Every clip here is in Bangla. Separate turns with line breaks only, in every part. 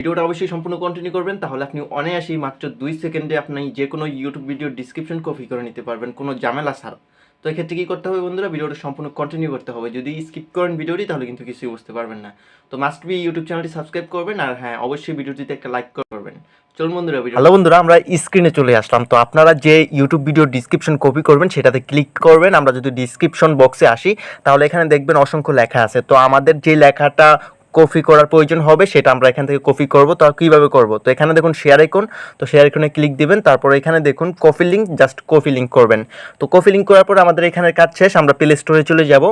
ভিডিওটা অবশ্যই সম্পূর্ণ কন্টিনিউ করবেন, তাহলে আপনি অনায়াসেই মাত্র দুই সেকেন্ডে আপনি যে কোনো ইউটিউব ভিডিও ডিসক্রিপশন কপি করে নিতে পারবেন, কোনো ঝামেলা ছাড়া। তো এক্ষেত্রে কী করতে হবে বন্ধুরা? ভিডিওটা সম্পূর্ণ কন্টিনিউ করতে হবে। যদি স্কিপ করেন ভিডিওটি, তাহলে কিন্তু কিছুই বুঝতে পারবেন না। তো মাস্ট বি ইউটিউব চ্যানেলটি সাবস্ক্রাইব করবেন আর হ্যাঁ অবশ্যই ভিডিওটিতে একটা লাইক করবেন। চলুন বন্ধুরা ভিডিও
হ্যালো বন্ধুরা, আমরা স্ক্রিনে চলে আসলাম। তো আপনারা যে ইউটিউব ভিডিও ডিসক্রিপশন কপি করবেন, সেটাতে ক্লিক করবেন। আমরা যদি ডিসক্রিপশন বক্সে আসি, তাহলে এখানে দেখবেন অসংখ্য লেখা আছে। তো আমাদের যে লেখাটা কপি করার প্রয়োজন হবে, সেটা আমরা এখান থেকে কপি করব। তো কীভাবে করব? তো এখানে দেখুন শেয়ার আইকন তো শেয়ার আইকনে ক্লিক দিবেন, তারপর এখানে দেখুন copy link just copy link করবেন। তো কপি লিঙ্ক করার পর আমাদের এখানের কাজ শেষ, আমরা প্লে স্টোরে চলে যাব।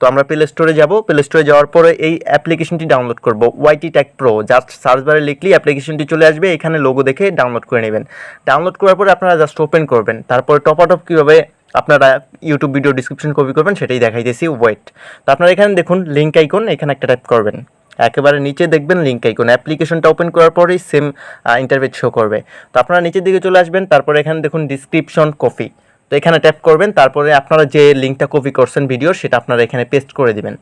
তো আমরা প্লে স্টোরে যাব। প্লে স্টোরে যাওয়ার পরে এই অ্যাপ্লিকেশনটি ডাউনলোড করব। YT tech pro just search বারে লিখলেই অ্যাপ্লিকেশনটি চলে আসবে, এখানে লোগো দেখে ডাউনলোড করে নেবেন। ডাউনলোড করার পরে আপনারা জাস্ট ওপেন করবেন। তারপরে টপ আপ কীভাবে আপনারা ইউটিউব ভিডিও ডিসক্রিপশন কপি করবেন, সেটাই দেখাইতেছি। ওয়েট তো আপনারা এখানে দেখুন লিঙ্ক আইকন এখানে একটা টাইপ করবেন। একেবারে নিচে দেখবেন লিঙ্ক আইকন অ্যাপ্লিকেশনটা ওপেন করার পরেই সেম ইন্টারভেট শো করবে। তো আপনারা নিচের দিকে চলে আসবেন, তারপরে এখানে দেখুন ডিসক্রিপশন কপি তো এখানে ট্যাপ করবেন, তারপরে আপনারা যে লিঙ্কটা কপি করছেন ভিডিওর সেটা আপনারা এখানে পেস্ট করে দিবেন।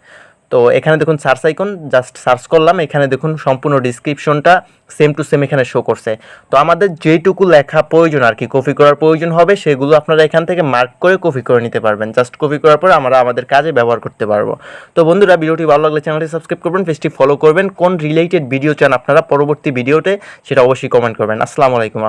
তো এখানে দেখুন সার্চ আইকন জাস্ট সার্চ করলাম, এখানে দেখুন সম্পূর্ণ ডিসক্রিপশনটা সেম টু সেম এখানে শো করছে। তো আমাদের যেইটুকু লেখা প্রয়োজন আর কি কপি করার প্রয়োজন হবে, সেগুলো আপনারা এখান থেকে মার্ক করে কপি করে নিতে পারবেন। জাস্ট কপি করার পর আমরা আমাদের কাজে ব্যবহার করতে পারব। তো বন্ধুরা, ভিডিওটি ভালো লাগলে চ্যানেলটি সাবস্ক্রাইব করবেন পেজটি ফলো করবেন, কোন রিলেটেড ভিডিও চান আপনারা পরবর্তী ভিডিওতে সেটা অবশ্যই কমেন্ট করবেন। আসসালামু আলাইকুম